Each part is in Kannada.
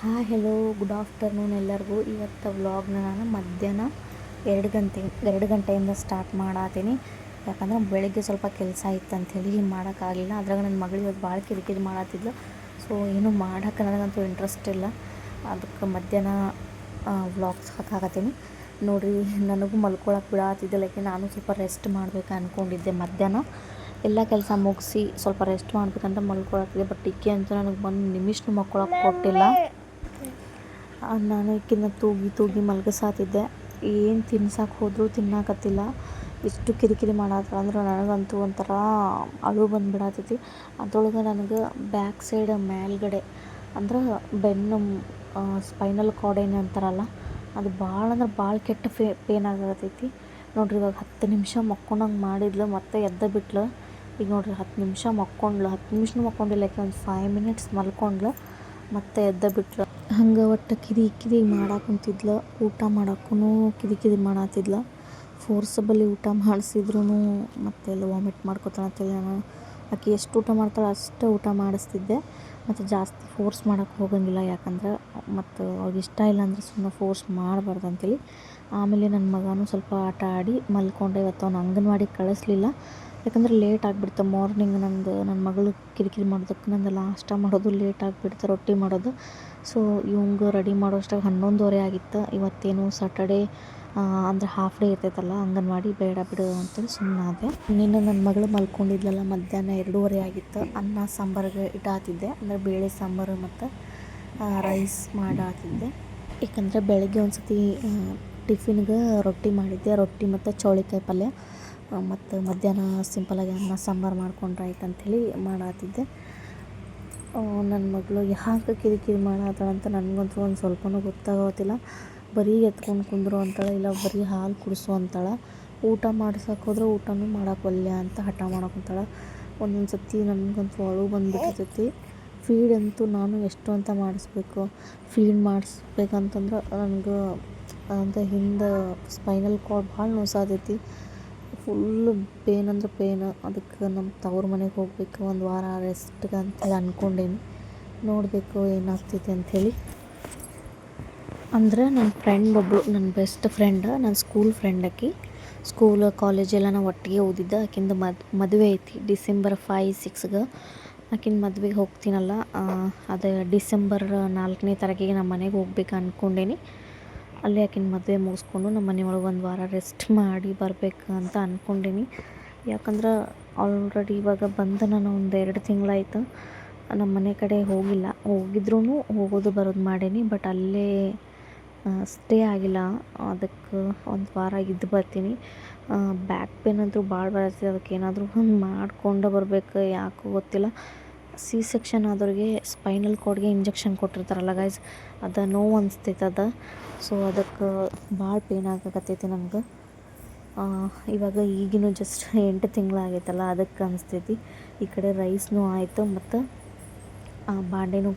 ಹಾಯ್ ಹೆಲೋ ಗುಡ್ ಆಫ್ಟರ್ನೂನ್ ಎಲ್ಲರಿಗೂ. ಇವತ್ತು ವ್ಲಾಗ್ನ ನಾನು ಮಧ್ಯಾಹ್ನ ಎರಡು ಗಂಟೆ, ಎರಡು ಗಂಟೆಯಿಂದ ಸ್ಟಾರ್ಟ್ ಮಾಡತ್ತೀನಿ ಯಾಕಂದ್ರೆ ಬೆಳಗ್ಗೆ ಸ್ವಲ್ಪ ಕೆಲಸ ಇತ್ತು ಅಂಥೇಳಿ ಮಾಡೋಕ್ಕಾಗಲಿಲ್ಲ. ಅದ್ರಾಗ ನನ್ನ ಮಗಳು ಇವತ್ತು ಭಾಳ ಕಿರಿಕಿರಿ ಮಾಡತ್ತಿದ್ಲು ಸೊ ಏನು ಮಾಡೋಕ್ಕೆ ನನಗಂತೂ ಇಂಟ್ರೆಸ್ಟ್ ಇಲ್ಲ. ಅದಕ್ಕೆ ಮಧ್ಯಾಹ್ನ ವ್ಲಾಗ್ಸ್ ಹಾಕಾಕತ್ತೀನಿ. ನೋಡಿರಿ, ನನಗೂ ಮಲ್ಕೊಳಕ್ಕೆ ಬಿಡಾತಿದ್ದಿಲ್ಲ ಯಾಕೆ ನಾನು ಸ್ವಲ್ಪ ರೆಸ್ಟ್ ಮಾಡಬೇಕು ಅಂದ್ಕೊಂಡಿದ್ದೆ ಮಧ್ಯಾಹ್ನ. ಎಲ್ಲ ಕೆಲಸ ಮುಗಿಸಿ ಸ್ವಲ್ಪ ರೆಸ್ಟ್ ಮಾಡಬೇಕಂತ ಮಲ್ಕೊಳತ್ತಿದ್ದೆ ಬಟ್ ಟಿಕೆ ಅಂತೂ ನನಗೆ ಒಂದು ನಿಮಿಷನೂ ಮಲ್ಕೊಳಕ್ಕೆ ಕೊಟ್ಟಿಲ್ಲ. ನಾನು ಈಕಿನ ತೂಗಿ ತೂಗಿ ಮಲ್ಗಸಾತಿದ್ದೆ. ಏನು ತಿನ್ಸಕ್ಕೆ ಹೋದರೂ ತಿನ್ನಕತ್ತಿಲ್ಲ. ಎಷ್ಟು ಕಿರಿಕಿರಿ ಮಾಡತ್ತ ಅಂದ್ರೆ ನನಗಂತೂ ಒಂಥರ ಅಳು ಬಂದುಬಿಡತೈತಿ. ಅದ್ರೊಳಗೆ ನನಗೆ ಬ್ಯಾಕ್ ಸೈಡ್ ಮೇಲ್ಗಡೆ ಅಂದ್ರೆ ಬೆನ್ನು ಸ್ಪೈನಲ್ ಕಾರ್ಡ್ ಏನು ಅಂತಾರಲ್ಲ, ಅದು ಭಾಳ ಅಂದ್ರೆ ಭಾಳ ಕೆಟ್ಟ ಫೇ, ಪೇನ್ ಆಗತೈತಿ ನೋಡ್ರಿ ಇವಾಗ ಹತ್ತು ನಿಮಿಷ ಮಕ್ಕೊಂಡಂಗೆ ಮಾಡಿದ್ಲು, ಮತ್ತೆ ಎದ್ದ ಬಿಟ್ಲು. ಈಗ ನೋಡ್ರಿ ಹತ್ತು ನಿಮಿಷ ಮಕ್ಕೊಂಡ್ಲು, ಹತ್ತು ನಿಮಿಷನೂ ಮಕ್ಕೊಂಡಿಲ್ಲ ಯಾಕೆ ಒಂದು ಫೈವ್ ಮಿನಿಟ್ಸ್ ಮಲ್ಕೊಂಡ್ಲು. ಮತ್ತೆ ಎದ್ದ ಬಿಟ್ರು. ಹಂಗೆ ಒಟ್ಟು ಕಿರಿ ಕಿರಿ ಮಾಡಾಕುಂತಿದ್ಲ ಕುಂತಿದ್ಲು ಊಟ ಮಾಡಾಕೂ ಕಿರಿ ಕಿರಿ ಮಾಡತ್ತಿದ್ಲು ಫೋರ್ಸಬಲಿ ಊಟ ಮಾಡಿಸಿದ್ರು ಮತ್ತೆ ಎಲ್ಲ ವಾಮಿಟ್ ಮಾಡ್ಕೊತಾಳಂತೇಳಿ ನಾನು. ಆಕೆ ಎಷ್ಟು ಊಟ ಮಾಡ್ತಾಳೆ ಅಷ್ಟು ಊಟ ಮಾಡಿಸ್ತಿದ್ದೆ. ಮತ್ತು ಜಾಸ್ತಿ ಫೋರ್ಸ್ ಮಾಡೋಕ್ಕೆ ಹೋಗಂಗಿಲ್ಲ ಯಾಕಂದ್ರೆ ಮತ್ತು ಅವ್ರಿಗೆ ಇಷ್ಟ ಇಲ್ಲ ಅಂದರೆ ಸುಮ್ಮನೆ ಫೋರ್ಸ್ ಮಾಡಬಾರ್ದು ಅಂತೇಳಿ ಆಮೇಲೆ ನನ್ನ ಮಗನೂ ಸ್ವಲ್ಪ ಆಟ ಆಡಿ ಮಲ್ಕೊಂಡೆ ಇವತ್ತು ಅವ್ನು ಅಂಗನವಾಡಿಗೆ ಕಳಿಸ್ಲಿಲ್ಲ. ಯಾಕಂದ್ರೆ ಲೇಟ್ ಆಗಿಬಿಡ್ತು. ಮಾರ್ನಿಂಗ್ ನಂದು ನನ್ನ ಮಗಳು ಕಿರಿಕಿರಿ ಮಾಡೋದಕ್ಕೆ ನಂದು ನಾಷ್ಟ ಮಾಡೋದು ಲೇಟ್ ಆಗಿಬಿಡ್ತು, ರೊಟ್ಟಿ ಮಾಡೋದು. ಸೊ ಇವಂಗೆ ರೆಡಿ ಮಾಡೋಷ್ಟಾಗ ಹನ್ನೊಂದುವರೆ ಆಗಿತ್ತು. ಇವತ್ತೇನು ಸಾಟರ್ಡೇ ಅಂದ್ರೆ ಹಾಫ್ ಡೇ ಇರ್ತೈತಲ್ಲ, ಅಂಗನವಾಡಿ ಬೇಡ ಬಿಡು ಅಂತೇಳಿ ಸುಮ್ಮನಾದೆ ನಿನ್ನೆ ನನ್ನ ಮಗಳು ಮಲ್ಕೊಂಡಿದ್ಲಲ್ಲ, ಮಧ್ಯಾಹ್ನ ಎರಡೂವರೆ ಆಗಿತ್ತು. ಅನ್ನ, ಸಾಂಬಾರಿಗೆ ಇಟ್ಟಾತಿದ್ದೆ ಅಂದರೆ ಬೇಳೆ ಸಾಂಬಾರು ಮತ್ತು ರೈಸ್ ಮಾಡಾತಿದ್ದೆ ಯಾಕಂದರೆ ಬೆಳಗ್ಗೆ ಒಂದು ಸತಿ ಟಿಫಿನ್ಗೆ ರೊಟ್ಟಿ ಮಾಡಿದ್ದೆ. ರೊಟ್ಟಿ ಮತ್ತು ಚೌಳಿಕಾಯಿ ಪಲ್ಯ. ಮತ್ತು ಮಧ್ಯಾಹ್ನ ಸಿಂಪಲಾಗಿ ಅನ್ನ, ಸಾಂಬಾರು ಮಾಡ್ಕೊಂಡ್ರೆ ಆಯ್ತು ಅಂಥೇಳಿ ಮಾಡಾತಿದ್ದೆ. ನನ್ನ ಮಗಳು ಯಾಕೆ ಕಿರಿಕಿರಿ ಅಂತ ನನಗಂತೂ ಒಂದು ಸ್ವಲ್ಪನೂ ಗೊತ್ತಾಗೋತಿಲ್ಲ. ಬರೀ ಎತ್ಕೊಂಡು ಕುಂದ್ರು ಅಂತಾಳೆ, ಇಲ್ಲ ಬರೀ ಹಾಲು ಕುಡಿಸು ಅಂತಾಳೆ. ಊಟ ಮಾಡ್ಸಕ್ಕೆ ಹೋದ್ರೆ ಊಟನೂ ಮಾಡಕ್ಕೆ ಒಲ್ಲೆ ಅಂತ ಹಠ ಮಾಡಕ್ಕಂತಾಳೆ ಒಂದೊಂದು ಸತಿ ನನಗಂತೂ ಅಳು ಬಂದುಬಿಟ್ಟಿರ್ತೈತಿ. ಫೀಡ್ ಅಂತೂ ನಾನು ಎಷ್ಟು ಅಂತ ಮಾಡಿಸ್ಬೇಕು. ಫೀಡ್ ಮಾಡಿಸ್ಬೇಕಂತಂದ್ರೆ ನನಗೆ ಅಂತ ಹಿಂದೆ ಸ್ಪೈನಲ್ ಕಾರ್ಡ್ ಭಾಳ ನೋಸಾತೈತಿ. ಫುಲ್ಲು ಪೇನ್ ಅಂದ್ರೆ ಪೇನ್. ಅದಕ್ಕೆ ನಮ್ಮ ತವ್ರ ಮನೆಗೆ ಹೋಗ್ಬೇಕು. ಒಂದು ವಾರ ರೆಸ್ಟ್ಗೆ ಅಂತೇಳಿ ಅಂದ್ಕೊಂಡೇನು ನೋಡಬೇಕು ಏನಾಗ್ತೈತಿ ಅಂಥೇಳಿ ಅಂದ್ರೆ ನನ್ನ ಫ್ರೆಂಡ್ ಒಬ್ಬಳು ನನ್ನ ಬೆಸ್ಟ್ ಫ್ರೆಂಡ್ ನನ್ನ ಸ್ಕೂಲ್ ಫ್ರೆಂಡ್ ಆಕಿ. ಸ್ಕೂಲ್ ಕಾಲೇಜೆಲ್ಲ ನಾವು ಒಟ್ಟಿಗೆ ಓದಿದ್ದ. ಆಕಿಂದು ಮದ್, ಮದುವೆ ಐತಿ. ಡಿಸೆಂಬರ್ ಫೈವ್ ಸಿಕ್ಸ್ಗೆ ಆಕಿನ ಮದ್ವೆಗೆ ಹೋಗ್ತೀನಲ್ಲ ಅದು ಡಿಸೆಂಬರ್ ನಾಲ್ಕನೇ ತಾರೀಕಿಗೆ ನಮ್ಮ ಮನೆಗೆ ಹೋಗ್ಬೇಕು ಅಂದ್ಕೊಂಡೇನಿ ಅಲ್ಲಿ ಆಕಿನ ಮದುವೆ ಮುಗಿಸ್ಕೊಂಡು ನಮ್ಮ ಮನೆ ಒಳಗೆ ಒಂದು ವಾರ ರೆಸ್ಟ್ ಮಾಡಿ ಬರಬೇಕು ಅಂತ ಅಂದ್ಕೊಂಡೀನಿ ಯಾಕಂದ್ರೆ ಆಲ್ರೆಡಿ ಇವಾಗ ಬಂದು ನಾನು ಒಂದು ಎರಡು ತಿಂಗಳಾಯ್ತು. ನಮ್ಮ ಮನೆ ಕಡೆ ಹೋಗಿಲ್ಲ. ಹೋಗಿದ್ರೂ ಹೋಗೋದು ಬರೋದು ಮಾಡೀನಿ ಬಟ್ ಅಲ್ಲೇ ಸ್ಟೇ ಆಗಿಲ್ಲ. ಅದಕ್ಕೆ ಒಂದು ವಾರ ಇದ್ದು ಬರ್ತೀನಿ. ಬ್ಯಾಕ್ ಪೇನ್ ಅಂತೂ ಭಾಳ ಬರತ್ತೆ. ಅದಕ್ಕೆ ಏನಾದರೂ ಒಂದು ಮಾಡ್ಕೊಂಡು ಬರ್ಬೇಕು. ಯಾಕೋ ಗೊತ್ತಿಲ್ಲ. ಸಿ ಸೆಕ್ಷನ್ ಆದವ್ರಿಗೆ ಸ್ಪೈನಲ್ ಕೋಡ್ಗೆ ಇಂಜೆಕ್ಷನ್ ಕೊಟ್ಟಿರ್ತಾರಲ್ಲ ಗೈಸ್ ಅದು ನೋವು ಅನಿಸ್ತೈತೆ ಅದು. ಸೊ ಅದಕ್ಕೆ ಭಾಳ ಪೇನ್ ಆಗಕತ್ತೈತಿ ನಮ್ಗೆ. ಇವಾಗ ಈಗಿನೂ ಜಸ್ಟ್ ಎಂಟು ತಿಂಗಳಾಗೈತಲ್ಲ ಅದಕ್ಕೆ ಅನಿಸ್ತೈತಿ. ಈ ಕಡೆ ರೈಸ್ನೂ ಆಯಿತು ಮತ್ತು ಬಾಂಡೆನೂ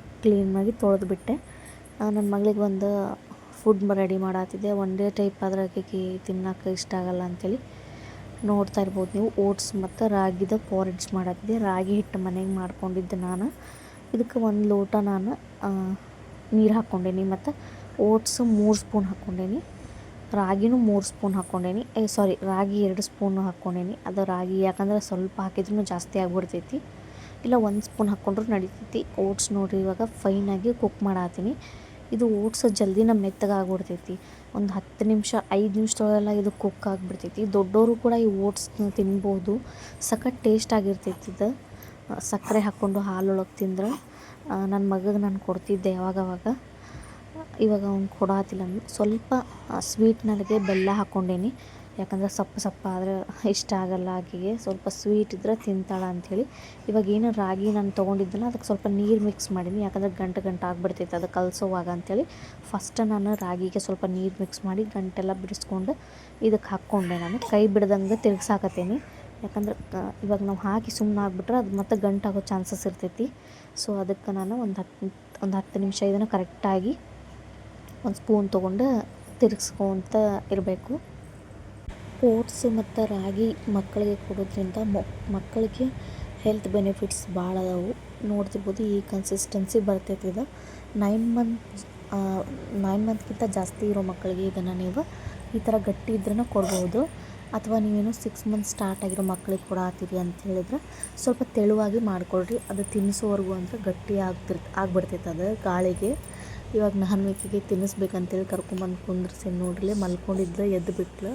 ತೊಳೆದು ಬಿಟ್ಟೆ. ನನ್ನ ಮಗಳಿಗೆ ಒಂದು ಫುಡ್ ರೆಡಿ ಮಾಡತ್ತಿದ್ದೆ ಒಂದೇ ಟೈಪ್ ಆದ್ರೆ ಆಕೆಗೆ ತಿನ್ನೋಕೆ ಇಷ್ಟ ಆಗಲ್ಲ ಅಂಥೇಳಿ ನೋಡ್ತಾ ಇರ್ಬೋದು ನೀವು ಓಟ್ಸ್ ಮತ್ತು ರಾಗಿದ ಪಾರಿಡ್ಜ್ ಮಾಡತ್ತಿದ್ದೆ ರಾಗಿ ಹಿಟ್ಟು ಮನೆಗೆ ಮಾಡ್ಕೊಂಡಿದ್ದೆ ನಾನು. ಇದಕ್ಕೆ ಒಂದು ಲೋಟ ನಾನು ನೀರು ಹಾಕ್ಕೊಂಡೇನಿ ಮತ್ತು ಓಟ್ಸ್ ಮೂರು ಸ್ಪೂನ್ ಹಾಕ್ಕೊಂಡೇನಿ. ರಾಗಿನೂ ಮೂರು ಸ್ಪೂನ್ ಹಾಕ್ಕೊಂಡೇನಿ. ಸಾರಿ, ರಾಗಿ ಎರಡು ಸ್ಪೂನ್ ಹಾಕ್ಕೊಂಡೇನಿ. ಅದು ರಾಗಿ, ಯಾಕಂದ್ರೆ ಸ್ವಲ್ಪ ಹಾಕಿದ್ರೂ ಜಾಸ್ತಿ ಆಗಿಬಿಡ್ತೈತಿ. ಇಲ್ಲ, ಒಂದು ಸ್ಪೂನ್ ಹಾಕ್ಕೊಂಡ್ರೂ ನಡೀತೈತಿ. ಓಟ್ಸ್ ನೋಡಿರಿ ಇವಾಗ ಫೈನಾಗಿ ಕುಕ್ ಮಾಡತ್ತೀನಿ ಇದು ಓಟ್ಸ್ ಜಲ್ದಿ ನಮ್ಮ ಮೆತ್ತಗೆ ಆಗ್ಬಿಡ್ತೈತಿ ಒಂದು ಹತ್ತು ನಿಮಿಷ, ಐದು ನಿಮಿಷದೊಳಗೆಲ್ಲ ಇದು ಕುಕ್ ಆಗಿಬಿಡ್ತೈತಿ. ದೊಡ್ಡವರು ಕೂಡ ಈ ಓಟ್ಸ್ನ ತಿನ್ಬೋದು. ಸಖತ್ ಟೇಸ್ಟ್ ಆಗಿರ್ತೈತಿ ಇದು. ಸಕ್ಕರೆ ಹಾಕ್ಕೊಂಡು ಹಾಲೊಳಗೆ ತಿಂದ್ರೆ ನನ್ನ ಮಗಗೆ ನಾನು ಕೊಡ್ತಿದ್ದೆ ಯಾವಾಗವಾಗ. ಇವಾಗ ಅವ್ನು ಕೊಡಾತಿಲ್ಲ. ಸ್ವಲ್ಪ ಸ್ವೀಟ್ನಲ್ಲಿಗೆ ಬೆಲ್ಲ ಹಾಕ್ಕೊಂಡೇನಿ ಯಾಕಂದ್ರೆ ಸಪ್ಪ ಸಪ್ಪ ಆದರೆ ಇಷ್ಟ ಆಗಲ್ಲ ಆಕೆಗೆ ಸ್ವಲ್ಪ ಸ್ವೀಟ್ ಇದ್ದರೆ ತಿಂತಾಳೆ ಅಂಥೇಳಿ. ಇವಾಗ ಏನು ರಾಗಿ ನಾನು ತೊಗೊಂಡಿದ್ದಲ್ಲ ಅದಕ್ಕೆ ಸ್ವಲ್ಪ ನೀರು ಮಿಕ್ಸ್ ಮಾಡೀನಿ. ಯಾಕಂದ್ರೆ ಗಂಟು ಗಂಟು ಆಗಿಬಿಡ್ತೈತೆ ಅದು ಕಲಸೋವಾಗ ಅಂಥೇಳಿ. ಫಸ್ಟ್ ನಾನು ರಾಗಿಗೆ ಸ್ವಲ್ಪ ನೀರು ಮಿಕ್ಸ್ ಮಾಡಿ ಗಂಟೆಲ್ಲ ಬಿಡಿಸ್ಕೊಂಡು ಇದಕ್ಕೆ ಹಾಕ್ಕೊಂಡೆ ನಾನು. ಕೈ ಬಿಡ್ದಂಗೆ ತಿರ್ಗ್ಸಾಕತ್ತೀನಿ. ಯಾಕಂದ್ರೆ ಇವಾಗ ನಾವು ಹಾಕಿ ಸುಮ್ಮನೆ ಆಗಿಬಿಟ್ರೆ ಅದು ಮತ್ತೆ ಗಂಟಾಗೋ ಚಾನ್ಸಸ್ ಇರ್ತೈತಿ. ಸೊ ಅದಕ್ಕೆ ನಾನು ಒಂದು ಹತ್ತು ಒಂದು ಹತ್ತು ನಿಮಿಷ ಇದನ್ನು ಕರೆಕ್ಟಾಗಿ ಒಂದು ಸ್ಪೂನ್ ತೊಗೊಂಡು ತಿರ್ಗಿಸ್ಕೊಂತ ಇರಬೇಕು. ಓಟ್ಸ್ ಮತ್ತು ರಾಗಿ ಮಕ್ಕಳಿಗೆ ಕೊಡೋದ್ರಿಂದ ಮಕ್ಕಳಿಗೆ ಹೆಲ್ತ್ ಬೆನಿಫಿಟ್ಸ್ ಭಾಳ ಅದಾವು. ನೋಡ್ತಿರ್ಬೋದು ಈ ಕನ್ಸಿಸ್ಟೆನ್ಸಿ ಬರ್ತೈತಿ ಇದು. ನೈನ್ ಮಂತ್ ನೈನ್ ಮಂತ್ಗಿಂತ ಜಾಸ್ತಿ ಇರೋ ಮಕ್ಕಳಿಗೆ ಇದನ್ನು ನೀವು ಈ ಥರ ಗಟ್ಟಿ ಇದ್ರೂ ಕೊಡ್ಬೋದು. ಅಥವಾ ನೀವೇನು ಸಿಕ್ಸ್ ಮಂತ್ ಸ್ಟಾರ್ಟ್ ಆಗಿರೋ ಮಕ್ಳಿಗೆ ಕೊಡಾತೀರಿ ಅಂತ ಹೇಳಿದ್ರೆ ಸ್ವಲ್ಪ ತೆಳುವಾಗಿ ಮಾಡಿಕೊಡ್ರಿ ಅದು ತಿನ್ನಿಸೋವರೆಗೂ ಅಂದರೆ ಗಟ್ಟಿ ಆಗ್ತಿರ್, ಆಗ್ಬಿಡ್ತೈತೆ ಅದು ಗಾಳಿಗೆ. ಇವಾಗ ನಾನು ತಿನ್ನಿಸ್ಬೇಕಂತೇಳಿ ಕರ್ಕೊಂಬಂದು ಕುಂದ್ರಿಸಿ ನೋಡ್ರಿ ಮಲ್ಕೊಂಡಿದ್ರೆ ಎದ್ದು ಬಿಟ್ಲು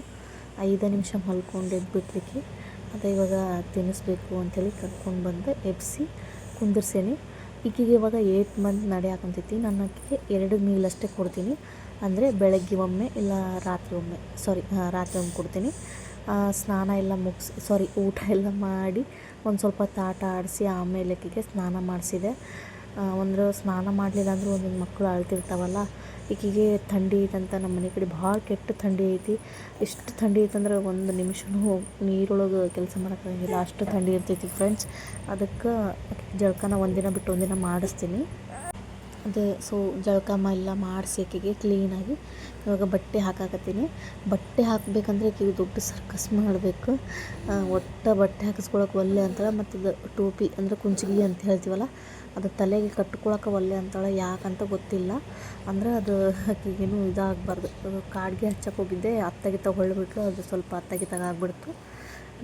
ಐದು ನಿಮಿಷ ಮಲ್ಕೊಂಡು ಎದ್ಬಿಟ್ಲಿಕ್ಕೆ. ಅದು ಇವಾಗ ತಿನ್ನಿಸ್ಬೇಕು ಅಂಥೇಳಿ ಕರ್ಕೊಂಡು ಬಂದು ಎಬ್ಬಿಸಿ ಕುಂದಿರ್ಸೇನಿ. ಈಕೆಗೆ ಇವಾಗ ಏಟ್ ಮಂತ್ ನಡೆಯಾಕಂತೈತಿ ನಾನು ಆಕೆಗೆ ಎರಡು ಮೀಲ್ ಅಷ್ಟೇ ಕೊಡ್ತೀನಿ. ಅಂದರೆ ಬೆಳಗ್ಗೆ ಒಮ್ಮೆ ಇಲ್ಲ ರಾತ್ರಿ ಒಮ್ಮೆ ಸಾರಿ ರಾತ್ರಿ ಒಮ್ಮೆ ಕೊಡ್ತೀನಿ. ಸ್ನಾನ ಎಲ್ಲ ಮುಗಿಸಿ ಸಾರಿ ಊಟ ಎಲ್ಲ ಮಾಡಿ ಒಂದು ಸ್ವಲ್ಪ ತಾಟ ಆಡಿಸಿ ಆಮೇಲೆ ಆಕೆಗೆ ಸ್ನಾನ ಮಾಡಿಸಿದೆ. ಒಂದು ಸ್ನಾನ ಮಾಡಲಿಲ್ಲ ಅಂದರೂ ಒಂದೊಂದು ಮಕ್ಕಳು ಅಳ್ತಿರ್ತಾವಲ್ಲ ಈಕೆಗೆ ಥಂಡಿ ಐತಂತ ನಮ್ಮ ಮನೆ ಕಡೆ ಭಾಳ ಕೆಟ್ಟ ಥಂಡಿ ಐತಿ. ಎಷ್ಟು ಥಂಡಿ ಐತಂದ್ರೆ ಒಂದು ನಿಮಿಷನೂ ನೀರೊಳಗೆ ಕೆಲಸ ಮಾಡೋಕ್ಕಾಗಿಲ್ಲ ಅಷ್ಟು ಥಂಡಿ ಇರ್ತೈತಿ ಫ್ರೆಂಡ್ಸ್ ಅದಕ್ಕೆ ಜಳಕನ ಒಂದಿನ ಬಿಟ್ಟು ಒಂದಿನ ಮಾಡಿಸ್ತೀನಿ. ಅದೇ ಸೊ ಜಳಕಮ್ಮ ಎಲ್ಲ ಮಾಡಿಸಿ ಆಕೆಗೆ ಕ್ಲೀನಾಗಿ ಇವಾಗ ಬಟ್ಟೆ ಹಾಕಾಕತ್ತೀನಿ. ಬಟ್ಟೆ ಹಾಕಬೇಕಂದ್ರೆ ಆಕೆಗೆ ದೊಡ್ಡ ಸರ್ಕಸ್ ಮಾಡಬೇಕು. ಒಟ್ಟು ಬಟ್ಟೆ ಹಾಕಿಸ್ಕೊಳಕ್ಕೆ ಒಲ್ಲೆ ಅಂತಾಳೆ ಮತ್ತು ಅದು ಟೋಪಿ ಅಂದರೆ ಕುಂಚಿಗೆ ಅಂತ ಹೇಳ್ತೀವಲ್ಲ, ಅದು ತಲೆಗೆ ಕಟ್ಕೊಳಕ್ಕೆ ಒಲ್ಲೆ ಅಂತಾಳೆ ಯಾಕಂತ ಗೊತ್ತಿಲ್ಲ. ಅಂದ್ರೆ ಅದು ಆಕೆಗೇನು ಇದಾಗಬಾರ್ದು. ಕಾಡಿಗೆ ಹಚ್ಚಕ್ಕೆ ಹೋಗಿದ್ದೆ, ಅತ್ತಗೆ ಹೊಳ್ಬಿಟ್ರು ಅದು ಸ್ವಲ್ಪ ಅತ್ತಗೆ ಆಗ್ಬಿಡ್ತು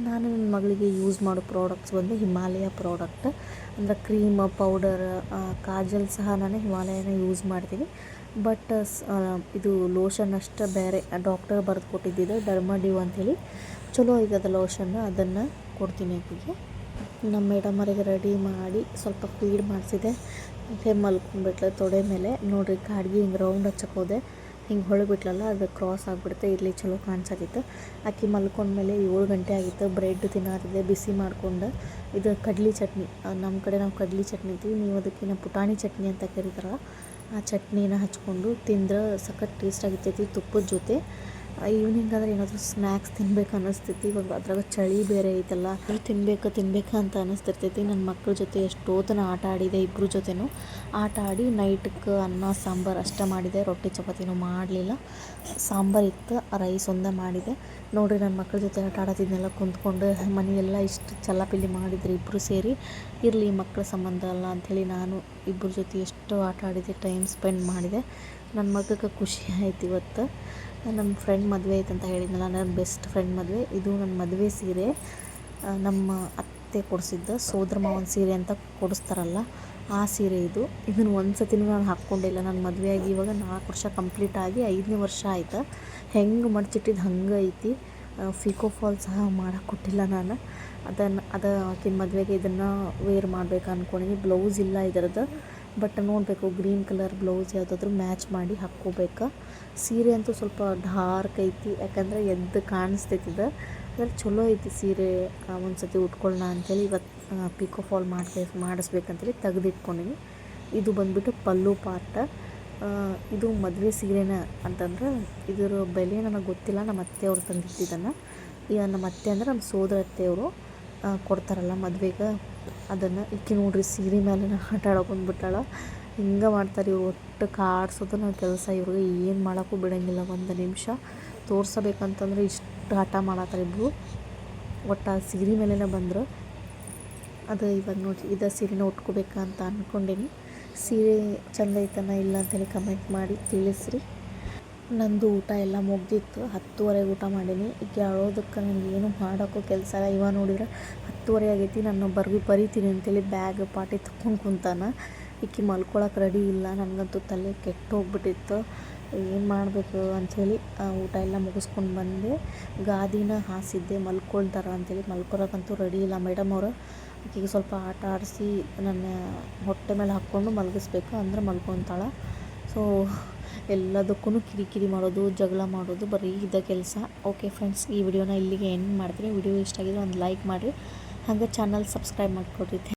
ನಾನು ನನ್ನ ಮಗಳಿಗೆ ಯೂಸ್ ಮಾಡೋ ಪ್ರಾಡಕ್ಟ್ಸ್ ಬಂದು ಹಿಮಾಲಯ ಪ್ರಾಡಕ್ಟ್ ಅಂದರೆ ಕ್ರೀಮ್ ಪೌಡರ್ ಕಾಜಲ್ ಸಹ ನಾನು ಹಿಮಾಲಯನ ಯೂಸ್ ಮಾಡ್ತೀನಿ. ಬಟ್ ಇದು ಲೋಷನ್ ಅಷ್ಟೇ ಬೇರೆ ಡಾಕ್ಟರ್ ಬರೆದು ಕೊಟ್ಟಿದ್ದಿದ್ದು ಡರ್ಮಡ್ಯೂ ಅಂಥೇಳಿ ಚಲೋ ಇದೆ ಲೋಷನ್ ಅದನ್ನು ಕೊಡ್ತೀನಿ ಆಕೆಗೆ ನಮ್ಮ ಮೇಡಮರಿಗೆ ರೆಡಿ ಮಾಡಿ ಸ್ವಲ್ಪ ಫೀಡ್ ಮಾಡಿಸಿದೆ. ಮಲ್ಕೊಂಡ್ಬಿಟ್ಲೆ ತೊಡೆ ಮೇಲೆ. ನೋಡಿರಿ, ಕಾಡ್ಗಿ ಹಿಂಗೆ ರೌಂಡ್ ಹಚ್ಚಕ್ಕೆ ಹೋದೆ ಹಿಂಗೆ ಹೊಳ್ಬಿಟ್ಲಲ್ಲ ಅದು ಕ್ರಾಸ್ ಆಗಿಬಿಡುತ್ತೆ. ಇಲ್ಲಿ ಚಲೋ ಕಾಣಿಸತ್ತಿತ್ತು ಮಲ್ಕೊಂಡ ಮಲ್ಕೊಂಡ್ಮೇಲೆ ಏಳು ಗಂಟೆ ಆಗಿತ್ತು. ಬ್ರೆಡ್ ತಿನ್ನತ್ತಿದ್ದೆ ಬಿಸಿ ಮಾಡ್ಕೊಂಡು. ಇದು ಕಡ್ಲಿ ಚಟ್ನಿ. ನಮ್ಮ ಕಡೆ ನಾವು ಕಡ್ಲಿ ಚಟ್ನಿ ಅಂತೀವಿ. ನೀವು ಅದಕ್ಕಿನ್ನ ಪುಟಾಣಿ ಚಟ್ನಿ ಅಂತ ಕರೀತಾರಲ್ಲ, ಆ ಚಟ್ನಿನ ಹಚ್ಕೊಂಡು ತಿಂದ್ರೆ ಸಖತ್ ಟೇಸ್ಟ್ ಆಗಿರ್ತೈತಿ, ತುಪ್ಪದ ಜೊತೆ. ಈವ್ನಿಂಗ್ ಆದರೆ ಏನಾದರೂ ಸ್ನ್ಯಾಕ್ಸ್ ತಿನ್ಬೇಕು ಅನ್ನಿಸ್ತೈತಿ ಇವಾಗ ಅದ್ರಾಗ ಚಳಿ ಬೇರೆ ಐತಲ್ಲ. ತಿನ್ಬೇಕು ತಿನ್ಬೇಕು ಅಂತ ಅನ್ನಿಸ್ತಿರ್ತೈತಿ. ನನ್ನ ಮಕ್ಕಳ ಜೊತೆ ಎಷ್ಟೋತನ ಆಟ ಆಡಿದೆ ಇಬ್ಬರ ಜೊತೆನೂ. ಆಟ ಆಡಿ ನೈಟ್ಗೆ ಅನ್ನ, ಸಾಂಬಾರು ಅಷ್ಟೇ ಮಾಡಿದೆ. ರೊಟ್ಟಿ, ಚಪಾತಿನೂ ಮಾಡಲಿಲ್ಲ. ಸಾಂಬಾರು ಇತ್ತು, ರೈಸ್ ಒಂದೇ ಮಾಡಿದೆ. ನೋಡಿರಿ ನನ್ನ ಮಕ್ಕಳ ಜೊತೆ ಆಟ ಆಡೋದಿದ್ನೆಲ್ಲ ಕುಂತ್ಕೊಂಡು ಮನೆಯೆಲ್ಲ ಇಷ್ಟು ಚಲ್ಲಾಪಿಲ್ಲಿ ಮಾಡಿದ್ರು ಇಬ್ಬರು ಸೇರಿ. ಇರಲಿ ಮಕ್ಕಳ ಸಂಬಂಧ ಅಲ್ಲ ಅಂಥೇಳಿ ನಾನು ಇಬ್ಬರ ಜೊತೆ ಎಷ್ಟು ಆಟ ಆಡಿದೆ ಟೈಮ್ ಸ್ಪೆಂಡ್ ಮಾಡಿದೆ. ನನ್ನ ಮಗಕ್ಕೆ ಖುಷಿ ಆಯ್ತು ಇವತ್ತು. ನಮ್ಮ ಫ್ರೆಂಡ್ ಮದುವೆ ಐತಂತ ಹೇಳಿದ್ನಲ್ಲ, ನನ್ನ ಬೆಸ್ಟ್ ಫ್ರೆಂಡ್ ಮದುವೆ. ಇದು ನನ್ನ ಮದುವೆ ಸೀರೆ. ನಮ್ಮ ಅತ್ತೆ ಕೊಡಿಸಿದ್ದ ಸೋದರ ಮಾವನ ಸೀರೆ ಅಂತ ಕೊಡಿಸ್ತಾರಲ್ಲ, ಆ ಸೀರೆ ಇದು. ಇದನ್ನು ಒಂದು ಸತಿನೂ ನಾನು ಹಾಕ್ಕೊಂಡಿಲ್ಲ ನನ್ನ ಮದುವೆಯಾಗಿ ಇವಾಗ ನಾಲ್ಕು ವರ್ಷ ಕಂಪ್ಲೀಟ್ ಆಗಿ ಐದನೇ ವರ್ಷ ಆಯಿತು. ಹೆಂಗೆ ಮಡಚಿಟ್ಟಿದ್ದು ಹಂಗೆ ಐತಿ. ಫಿಕೋ ಫಾಲ್ ಸಹ ಮಾಡಕ್ಕೆ ಕೊಟ್ಟಿಲ್ಲ ನಾನು. ಅದನ್ನು, ಅದು ಆಕಿನ ಮದುವೆಗೆ ಇದನ್ನು ವೇರ್ ಮಾಡ್ಬೇಕು ಅಂದ್ಕೊಂಡಿನಿ ಬ್ಲೌಸ್ ಇಲ್ಲ ಇದರದ್ದು. ಬಟ್ ನೋಡಬೇಕು, ಗ್ರೀನ್ ಕಲರ್ ಬ್ಲೌಸ್ ಯಾವುದಾದ್ರೂ ಮ್ಯಾಚ್ ಮಾಡಿ ಹಾಕ್ಕೋಬೇಕು? ಸೀರೆ ಅಂತೂ ಸ್ವಲ್ಪ ಡಾರ್ಕ್ ಐತಿ, ಯಾಕಂದರೆ ಎದ್ದು ಕಾಣಿಸ್ತೈತಿದ ಅದ್ರಲ್ಲಿ ಚಲೋ ಐತಿ ಸೀರೆ ಒಂದು ಸತಿ ಉಟ್ಕೊಳ್ಳೋಣ ಅಂಥೇಳಿ ಇವತ್ತು ಪಿಕೋ ಫಾಲ್ ಮಾಡ್ಬೇಕು ಮಾಡಿಸ್ಬೇಕಂತೇಳಿ ತೆಗೆದಿಟ್ಕೊಂಡಿನಿ. ಇದು ಬಂದುಬಿಟ್ಟು ಪಲ್ಲು ಪಾರ್ಟ. ಇದು ಮದುವೆ ಸೀರೆನ ಅಂತಂದ್ರೆ ಇದರ ಬೆಲೆ ನನಗೆ ಗೊತ್ತಿಲ್ಲ, ನಮ್ಮ ಅತ್ತೆಯವ್ರು ತಂದಿಟ್ಟಿದ್ದನ್ನು. ಈಗ ನಮ್ಮ ಅತ್ತೆ ಅಂದರೆ ನಮ್ಮ ಸೋದರ ಅತ್ತೆಯವರು ಕೊಡ್ತಾರಲ್ಲ ಮದ್ವೆಗೆ. ಅದನ್ನು ಈಕೆ ನೋಡ್ರಿ ಸೀರೆ ಮೇಲೆ ಆಟ ಆಡೋಕೆ ಬಂದ್ಬಿಟ್ಟಾಳ. ಹಿಂಗೆ ಮಾಡ್ತಾರೆ ಇವ್ರು ಒಟ್ಟು ಕಾಡ್ಸೋದು ನಾವು ಕೆಲಸ ಇವ್ರಿಗೆ ಏನು ಮಾಡೋಕ್ಕೂ ಬಿಡೋಂಗಿಲ್ಲ ಒಂದು ನಿಮಿಷ. ತೋರಿಸಬೇಕಂತಂದ್ರೆ ಇಷ್ಟು ಹಠ ಮಾಡತ್ತಾರೆ ಇಬ್ಬರು ಒಟ್ಟು ಆ ಸೀರೆ ಮೇಲೇ ಬಂದರು. ಅದು ಇವಾಗ ನೋಡಿ ಇದೇ ಸೀರೆನ ಉಟ್ಕೋಬೇಕಂತ ಅಂದ್ಕೊಂಡೇನಿ ಸೀರೆ ಚಂದ ಐತನ ಇಲ್ಲ ಅಂತೇಳಿ ಕಮೆಂಟ್ ಮಾಡಿ ತಿಳಿಸ್ರಿ. ನಂದು ಊಟ ಎಲ್ಲ ಮುಗ್ದಿತ್ತು. ಹತ್ತುವರೆಗೆ ಊಟ ಮಾಡೀನಿ. ಈಗ ಅಳೋದಕ್ಕೆ ಏನು ಮಾಡೋಕ್ಕೂ ಕೆಲಸ ಇಲ್ಲ. ಇವ ನೋಡಿದ್ರೆ ಹತ್ತುವರೆ ಆಗೈತಿ, ನಾನು ಬರ್ವಿ ಬರಿತೀನಿ ಅಂತೇಳಿ ಬ್ಯಾಗ್, ಪಾಟಿ ತಕ್ಕೊಂಡು ಕುಂತಾನೆ. ಈಕಿ ಮಲ್ಕೊಳಕ್ಕೆ ರೆಡಿ ಇಲ್ಲ, ನನಗಂತೂ ತಲೆ ಕೆಟ್ಟು ಹೋಗ್ಬಿಟ್ಟಿತ್ತು ಏನು ಮಾಡಬೇಕು ಅಂಥೇಳಿ ಊಟ ಎಲ್ಲ ಮುಗಿಸ್ಕೊಂಡು ಬಂದೆ. ಗಾದಿನ ಹಾಸಿದ್ದೆ ಮಲ್ಕೊಳ್ತಾರ ಅಂಥೇಳಿ ಮಲ್ಕೊಳಕ್ಕಂತೂ ರೆಡಿ ಇಲ್ಲ ಮೇಡಮ್ ಅವರು. ಆಕೆಗೆ ಸ್ವಲ್ಪ ಆಟ ಆಡಿಸಿ, ನನ್ನ ಹೊಟ್ಟೆ ಮೇಲೆ ಹಾಕ್ಕೊಂಡು ಮಲಗಿಸ್ಬೇಕು ಅಂದ್ರೆ ಮಲ್ಕೊತಾಳೆ. ಸೊ ಎಲ್ಲದಕ್ಕೂ ಕಿರಿಕಿರಿ ಮಾಡೋದು, ಜಗಳ ಮಾಡೋದು, ಬರೀ ಇದ್ದ ಕೆಲಸ. ಓಕೆ ಫ್ರೆಂಡ್ಸ್ ಈ ವಿಡಿಯೋನ ಇಲ್ಲಿಗೆ ಎಂಡ್ ಮಾಡ್ತೀನಿ. ವಿಡಿಯೋ ಇಷ್ಟ ಆಗಿದ್ರೆ ಒಂದು ಲೈಕ್ ಮಾಡಿರಿ. ಹಾಗೆ ಚಾನಲ್ ಸಬ್ಸ್ಕ್ರೈಬ್ ಮಾಡಿಕೊಡ್ರಿ.